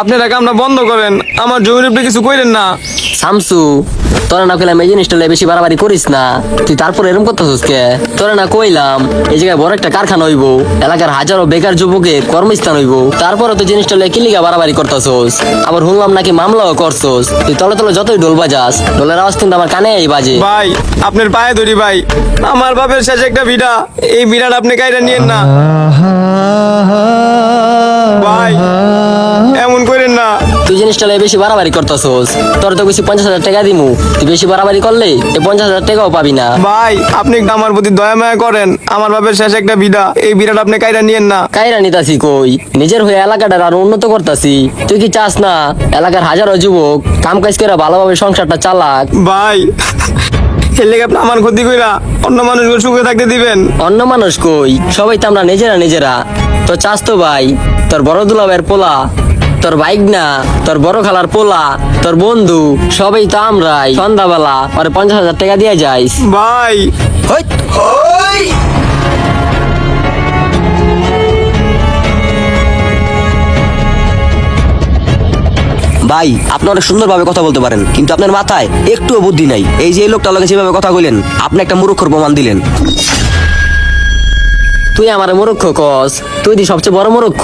আপনারা কামটা বন্ধ করেন। আমার জমির উপরে কিছু কইরেন না। শামসু তোরা না কইলাম এই জিনিসটা বেশি বাড়াবাড়ি করিস না। তুই তারপর এরকম করতেছিস কে? তোরা না কইলাম এই জায়গায় বড় একটা কারখানা হইব এলাকার হাজারো বেকার যুবকের কর্মস্থান হইব। তারপরে তো জিনিসটা লইয়া কিলিগা বাড়াবাড়ি করতেছস? আবার শুনলাম নাকি মামলাও করছস? তুই তলে তলে যতই ঢোল বাজাস ঢোলের আওয়াজ কিন্তু আমার কানে এই বাজে। ভাই আপনার পায়ে ধরি ভাই। আমার বাপের শেষ একটা বিড়া। এই বিড়াটা আপনি কাইরা নিয়েন না। ভাই জিনিসটা বেশি বাড়াবাড়ি করতেছস। তোর তো বেশি পঞ্চাশ হাজার টাকা দিমু। তুই বেশি বাড়াবাড়ি করলে এই পঞ্চাশ হাজার টাকাও পাবি না। ভাই আপনি একটু আমার প্রতি দয়া মায়া করেন। আমার বাপের শেষ একটা বিড়া এই বিড়াটা আপনি কাইরা নিয়েন না। কাইরা নিতাছি কই? নিজের হয়ে এলাকাটার আরও উন্নত করতাছি। তুই কি চাস না? এলাকার হাজারো যুবক কাম কাজ করে ভালোভাবে সংসারটা চালাক। ভাই এর লেগে আপনি আমার ক্ষতি কইরা অন্য মানুষগুলো সুখে থাকতে দিবেন। অন্য মানুষ কই? সবাই তো আমরা নিজেরা নিজেরা। তো চাস তো ভাই তোর বড় দুলাবের পোলা তোর বাইক না তোর বড় খালার পোলা তোর বন্ধু সবাই তো আমরাই। সন্ধ্যাবেলা পরে পঞ্চাশ হাজার টাকা দিয়ে যাইস। ভাই। ভাই আপনি অনেক সুন্দরভাবে কথা বলতে পারেন কিন্তু আপনার মাথায় একটুও বুদ্ধি নাই। এই যে এই লোকটা লোকে যেভাবে কথা কইলেন আপনি একটা মূর্খর প্রমাণ দিলেন। তুই আমার মূর্খ কস তুই দি সবচেয়ে বড় মূর্খ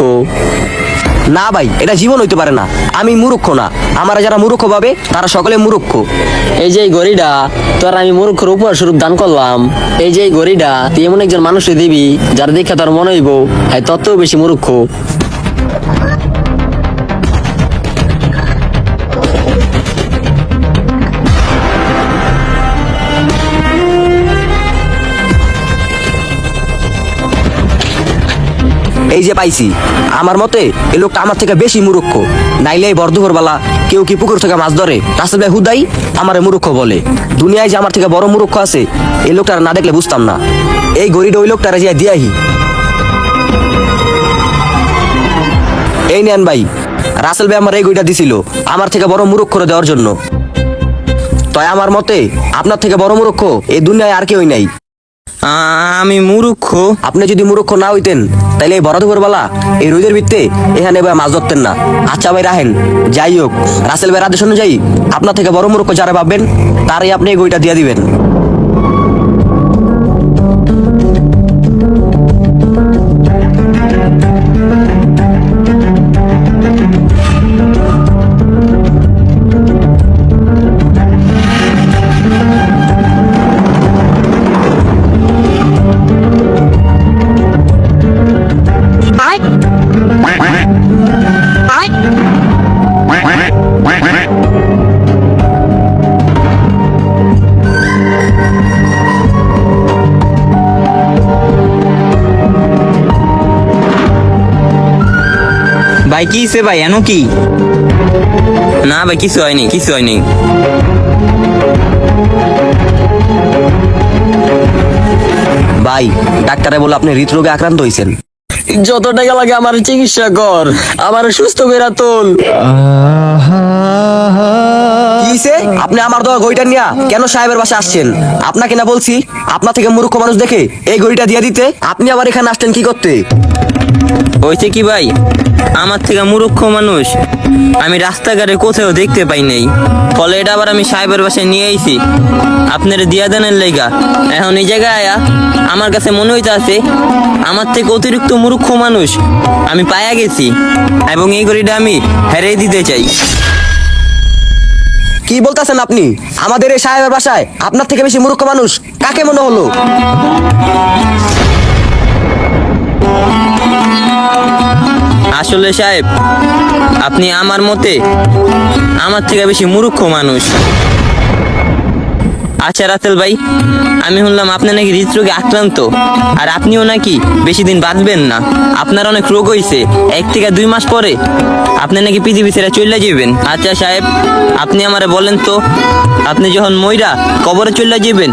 না ভাই, এটা জীবন হইতে পারে না। আমি মূর্খ না। আমার যারা মূর্খ ভাবে, তারা সকলে মূর্খ। এই যে গরিডা, তোর আমি মূর্খর উপহার স্বরূপ দান করলাম। এই যে গরিডা, তুই এমন একজন মানুষকে দিবি, যার দেখে তোর মনে হইব হ্যাঁ তত বেশি মূর্খ। এই যে পাইছি, আমার মতে এই লোকটা আমার থেকে বেশি মূর্খ। নাইলে এই বর্ধভর বেলা কেউ কি পুকুর থেকে মাছ ধরে? রাসেল ভাই হুদাই আমার মূর্খ বলে। দুনিয়ায় যে আমার থেকে বড় মূর্খ আছে, এই লোকটার না দেখলে বুঝতাম না। এই গরিটা ওই লোকটারা যে দিয়াহি। এই নেন ভাই, রাসেল ভাই আমার এই গইটা দিছিল, আমার থেকে বড় মূর্খ করে দেওয়ার জন্য। তাই আমার মতে, আপনার থেকে বড় মূর্খ এই দুনিয়ায় আর কেউই নাই। আমি মুরুক্ষ আপনি যদি মূর্খ না হইতেন তাহলে এই বড় দুপুরবেলা এই রোদের ভিত্তে এখানে ভাই মাছ ধরতেন না। আচ্ছা ভাই রাহেন যাই হোক, রাসেল ভাই আদেশ অনুযায়ী আপনার থেকে বড় মূর্খ যারা ভাববেন, তারই আপনি এই গইটা দিয়ে দিবেন। ভাই কি হইছে ভাই? এনো কি? না ভাই কিছু হয়নি কিছু হয়নি। ভাই ডাক্তারে বলে আপনি হৃদরোগে আক্রান্ত হয়েছেন যত টাকা লাগে আমার চিকিৎসা কর আমার সুস্থ করে তোল। কি হইছে? আপনি আমার দেওয়া গইটা নিয়া কেন সাহেবের বাসা আসছেন? আপনাকে না বলছি আপনার থেকে মূর্খ মানুষ দেখে এই গড়িটা দিয়ে দিতে আপনি আবার এখানে আসছেন কি করতে? হয়েছে কি ভাই? আমার থেকে মূর্খ মানুষ। আমি রাস্তাঘাটে কোথাও দেখতে পাই নাই। ফলে এটা আবার আমি সাহেবের বাসায় নিয়ে আইছি। আপনার দিয়া দেনের লেগা। এখন এই জায়গায় আয়া, আমার কাছে মনে হইতে আছে আমার থেকে অতিরিক্ত মূর্খ মানুষ আমি পায়া গেছি এবং এই ঘড়িটা আমি হেরে দিতে চাই। কি বলতেছেন আপনি? আমাদের এই সাহেবের বাসায় আপনার থেকে বেশি মূর্খ মানুষ কাকে মনে হলো? আসলে সাহেব আপনি আমার মতে আমার থেকে বেশি মূর্খ মানুষ। আচ্ছা রাতেল ভাই, আমি শুনলাম আপনি নাকি হৃদরোগে আক্রান্ত। আর আপনিও নাকি বেশি দিন বাঁচবেন না। আপনার অনেক রোগ হয়েছে এক থেকে দুই মাস পরে আপনি নাকি পৃথিবী ছেড়ে চলে যাবেন আচ্ছা সাহেব, আপনি আমারে বলেন তো, আপনি যখন ময়রা কবরে চলে যাবেন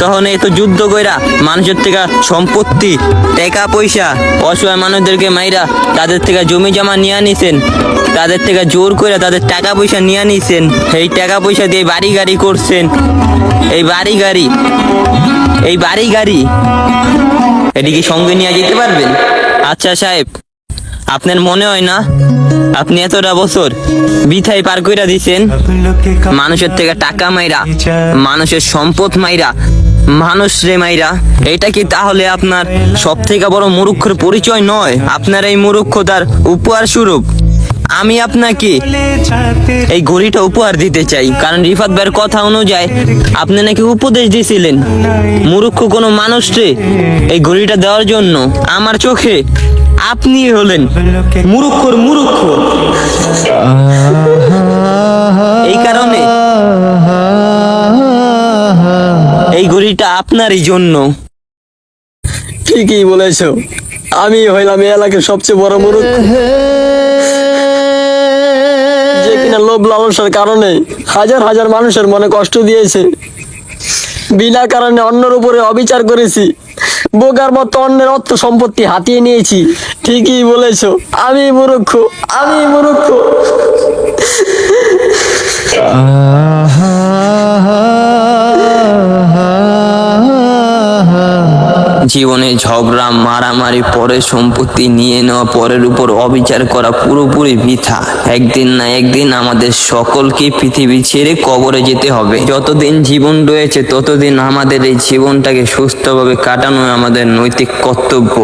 তখন এই তো যুদ্ধ কইরা মানুষের থেকে সম্পত্তি, টাকা, পয়সা, অসহায় মানুষদেরকে মাইরা তাদের থেকে জমি জমা নিয়ে নিছেন, তাদের থেকে জোর করে তাদের টাকা পয়সা নিয়ে নিছেন, সেই টাকা পয়সা দিয়ে বাড়ি গাড়ি করছেন। এই বাড়ি গাড়ি। এই বাড়ি গাড়ি। এটিকে সঙ্গে নিয়ে যেতে পারবেন আচ্ছা সাহেব। আপনার মনে হয় না? আপনি এতটা বছর বিথাই পার কইরা দিছেন? মানুষের থেকে টাকা মাইরা, মানুষের সম্পদ মাইরা, মানুষ রে মাইরা, এটা কি তাহলে আপনার সব থেকে বড় মুরুক্ষর পরিচয় নয়? আপনার এই মুরুক্ষতার উপহার স্বরূপ। আমি আপনাকে এই ঘড়িটা উপহার দিতে চাই। কারণ রিফাত ভাইয়ের কথা অনুযায়ী আপনি নাকি উপদেশ দিয়েছিলেন মুরুক্ষ কোনো মানুষকে এই ঘড়িটা দেওয়ার জন্য। আমার চোখে আপনি হলেন মুরুক্ষর মুরুক্ষ এই কারণে এই ঘড়িটা আপনারই জন্য। ঠিকই বলেছ। আমি হইলাম এলাকার সবচেয়ে বড় মুরুখ। লোভ লালসার কারণে হাজার হাজার মানুষের মনে কষ্ট দিয়েছে। বিনা কারণে অন্যের উপরে অবিচার করেছি। বোকার মতো অন্যের অর্থ সম্পত্তি হাতিয়ে নিয়েছি। ঠিকই বলেছ। আমি মুরুক্ষ আমি মূর্খ। জীবনে ঝগড়া, মারামারি, পরে সম্পত্তি নিয়ে নেওয়া, পরের উপর অবিচার করা পুরোপুরি বৃথা একদিন না একদিন আমাদের সকলকে পৃথিবী ছেড়ে কবরে যেতে হবে। যতদিন জীবন রয়েছে, ততদিন আমাদের এই জীবনটাকে সুস্থভাবে কাটানো আমাদের নৈতিক কর্তব্য।